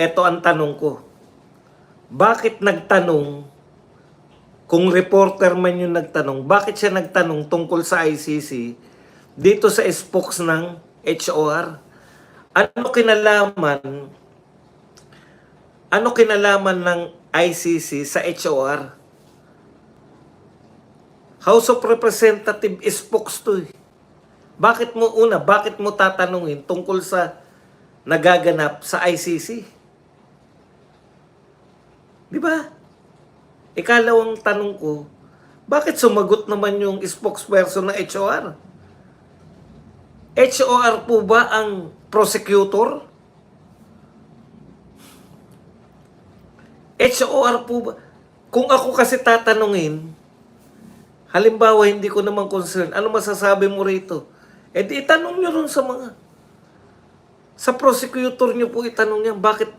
eto ang tanong ko. Bakit nagtanong, kung reporter man yung nagtanong, bakit siya nagtanong tungkol sa ICC dito sa spokes ng HOR? Ano kinalaman, ano kinalaman ng ICC sa HOR? House of Representative spokes to eh. Bakit mo una, bakit mo tatanungin tungkol sa nagaganap sa ICC? Di ba? Ikalawang tanong ko, bakit sumagot naman yung spokesperson ng HOR? HOR po ba ang prosecutor? HOR po ba? Kung ako kasi tatanungin, halimbawa hindi ko naman concern, ano masasabi mo rito? Eh di itanong nyo rin sa mga, sa prosecutor nyo po itanong yan, bakit po